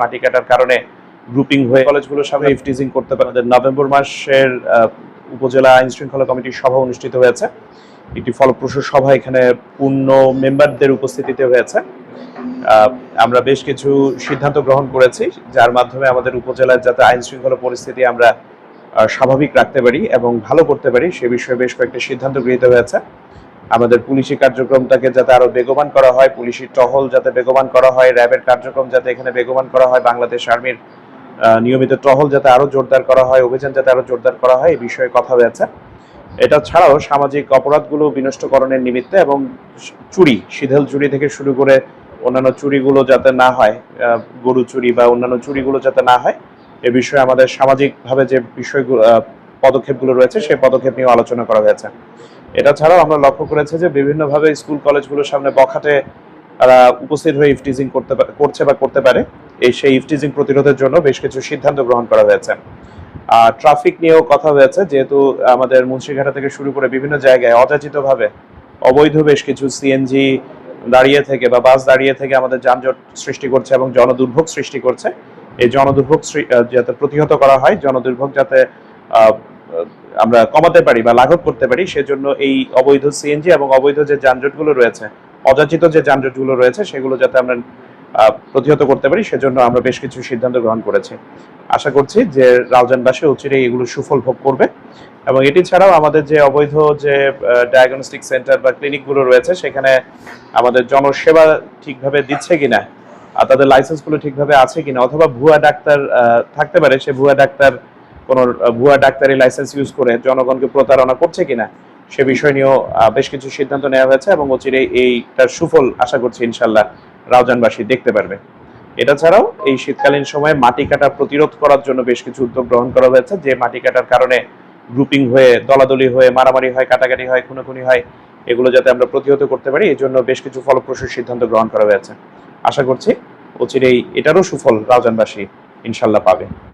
মাটি কাটার কারণে গ্রুপিং হয়ে কলেজগুলোর সামনে ইফটিজিং করতে পারে। নভেম্বর মাসের উপজেলা আইন শৃঙ্খলা কমিটির সভা অনুষ্ঠিত হয়েছে। একটি ফলপ্রসূ সভা এখানে পূর্ণ মেম্বারদের উপস্থিতিতে হয়েছে। আমরা বেশ কিছু সিদ্ধান্ত গ্রহণ করেছি, যার মাধ্যমে আমাদের উপজেলার যাতে আইন শৃঙ্খলা পরিস্থিতি আমরা স্বাভাবিক রাখতে পারি এবং ভালো করতে পারি, সে বিষয়ে বেশ কয়েকটি সিদ্ধান্ত গৃহীত হয়েছে। আমাদের পুলিশি কার্যক্রমটাকে যাতে আরও বেগবান করা হয়, পুলিশি টহল যাতে বেগবান করা হয়, র্যাবের কার্যক্রম যাতে এখানে বেগবান করা হয়, বাংলাদেশ আর্মির নিয়মিত টহল যাতে আরও জোরদার করা হয়, অভিযান যাতে আরও জোরদার করা হয়, এই বিষয়ে কথা হয়েছে। এটা ছাড়াও সামাজিক অপরাধগুলো বিনষ্টকরণের নিমিত্তে এবং চুরি শিথিল চুরি থেকে শুরু করে অন্যান্য চুরিগুলো যাতে না হয় গরু চুরি বা অন্যান্য চুরিগুলো যাতে না হয়, এ বিষয়ে আমাদের সামাজিকভাবে যে বিষয়গুলো পদক্ষেপগুলো রয়েছে, সেই পদক্ষেপ নিয়ে আলোচনা করা হয়েছে। এটা ছাড়াও আমরা লক্ষ্য করেছি যে বিভিন্নভাবে স্কুল কলেজগুলোর সামনে বখাটে তারা উপস্থিত হয়ে ইফটিজিং করতে করছে বা করতে পারে। এই সেই ইফটিজিং প্রতিরোধের জন্য বেশ কিছু সিদ্ধান্ত গ্রহণ করা হয়েছে। আর ট্রাফিক নিয়েও কথা হয়েছে, যেহেতু আমাদের মুন্সিঘাটা থেকে শুরু করে বিভিন্ন জায়গায় অযাচিতভাবে অবৈধ বেশ কিছু সিএনজি দাঁড়িয়ে থেকে বা বাস দাঁড়িয়ে থেকে আমাদের যানজট সৃষ্টি করছে এবং জনদুর্ভোগ সৃষ্টি করছে। এই জনদুর্ভোগ যাতে প্রতিহত করা হয়, জনদুর্ভোগ যাতে আমরা কমাতে পারি বা লাঘব করতে পারি, সেজন্য এই অবৈধ সিএনজি এবং অবৈধ যে যানজটগুলো রয়েছে, অযাচিত যে যানজটগুলো রয়েছে, সেগুলো যাতে আমরা প্রতিহত করতে পারি, সেজন্য আমরা বেশ কিছু সিদ্ধান্ত গ্রহণ করেছি। আশা করছি যে রাউজানবাসী অচিরে এগুলো সুফল ভোগ করবে এবং এটি ছাড়াও আমাদের যে অবৈধ যে ডায়াগনস্টিক সেন্টার বা ক্লিনিকগুলো রয়েছে, সেখানে আমাদের জনসেবা ঠিকভাবে দিচ্ছে কিনা, আর তাদের লাইসেন্সগুলো ঠিকভাবে আছে কিনা, অথবা ভুয়া ডাক্তার থাকতে পারে, সে ভুয়া ডাক্তার কোন ভুয়া ডাক্তারি লাইসেন্স ইউজ করে জনগণকে প্রতারণা করছে কিনা, সে বিষয় নিয়েও বেশ কিছু সিদ্ধান্ত নেওয়া হয়েছে এবং অচিরে এইটার সুফল আশা করছি ইনশাল্লাহ রাউজানবাসী দেখতে পারবে। এটা ছাড়াও এই শীতকালীন সময়ে মাটি কাটা প্রতিরোধ করার জন্য বেশ কিছু উদ্যোগ গ্রহণ করা হয়েছে, যে মাটি কাটার কারণে গ্রুপিং হয়ে, দলাদলি হয়ে, মারামারি হয়, কাটাকাটি হয়, খুনোখুনি হয়, এগুলো যাতে আমরা প্রতিহত করতে পারি, এই জন্য বেশ কিছু ফলপ্রসূ সিদ্ধান্ত গ্রহণ করা হয়েছে। আশা করছি অচিরেই এটারও সুফল রাউজানবাসী ইনশাল্লাহ পাবে।